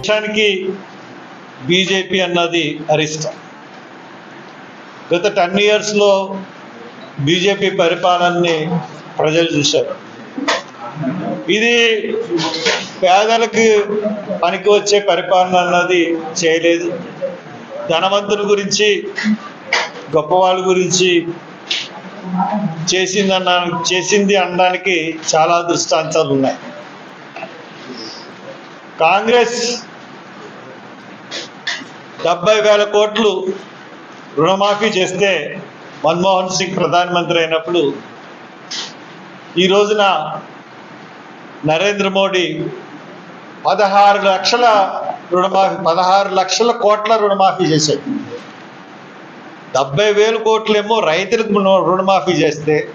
దేశానికి బీజేపీ అన్నది అరిష్టం. గత టెన్ ఇయర్స్లో బీజేపీ పరిపాలనని ప్రజలు చూశారు. ఇది పేదలకు పనికి వచ్చే పరిపాలన అన్నది చేయలేదు. ధనవంతుల గురించి గొప్పవాళ్ళ గురించి చేసిందన్న చేసింది అనడానికి చాలా దృష్టాంతాలు ఉన్నాయి కాంగ్రెస్ డెబ్బై వేల కోట్లు రుణమాఫీ చేస్తే మన్మోహన్ సింగ్ ప్రధానమంత్రి అయినప్పుడు ఈ రోజున నరేంద్ర మోడీ పదహారు లక్షల రుణమాఫీ పదహారు లక్షల కోట్ల రుణమాఫీ చేశాడు. డెబ్బై వేల కోట్లేమో రైతులకు రుణ- రుణమాఫీ చేస్తే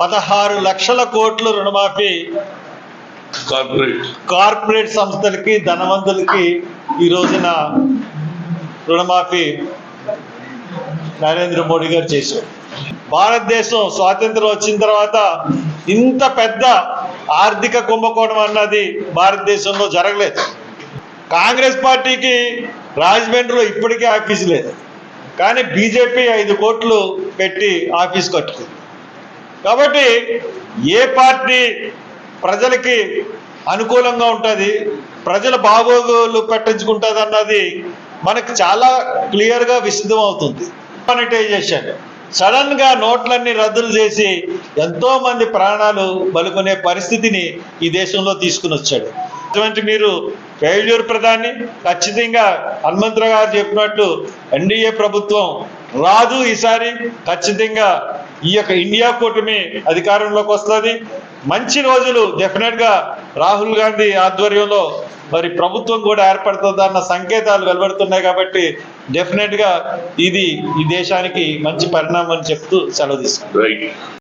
పదహారు లక్షల కోట్లు రుణమాఫీ కార్పొరేట్. కార్పొరేట్ సంస్థలకి ధనవంతులకి ఈ రోజున రుణమాఫీ నరేంద్ర మోడీ గారు చేశారు. భారతదేశం స్వాతంత్రం వచ్చిన తర్వాత ఇంత పెద్ద ఆర్థిక కుంభకోణం అన్నది భారతదేశంలో జరగలేదు. కాంగ్రెస్ పార్టీకి రాజమండ్రిలో ఇప్పటికీ ఆఫీస్ లేదు. కానీ బీజేపీ ఐదు కోట్లు పెట్టి ఆఫీస్ కట్టుకుంది. కాబట్టి ఏ పార్టీ ప్రజలకి అనుకూలంగా ఉంటుంది ప్రజల బాగోగులు పెట్టించుకుంటుంది అన్నది మనకు చాలా క్లియర్గా విసిద్ధం అవుతుంది మానిటైజేషన్ సడన్గా నోట్లన్నీ రద్దులు చేసి ఎంతో మంది ప్రాణాలు బలుకునే పరిస్థితిని ఈ దేశంలో తీసుకుని వచ్చాడు. అటువంటి మీరు ఫెయిల్యూర్ ప్రధాని ఖచ్చితంగా హనుమంతరావు గారు చెప్పినట్టు ఎన్డీఏ ప్రభుత్వం రాదు ఈసారి ఖచ్చితంగా ఈ యొక్క ఇండియా కూటమి అధికారంలోకి వస్తుంది. మంచి రోజులు డెఫినెట్గా రాహుల్ గాంధీ ఆధ్వర్యంలో మరి ప్రభుత్వం కూడా ఏర్పడుతుందన్న సంకేతాలు వెలువడుతున్నాయి కాబట్టి డెఫినెట్గా ఇది ఈ దేశానికి మంచి పరిణామం అని చెప్తూ సెలవు తీసుకుంటాం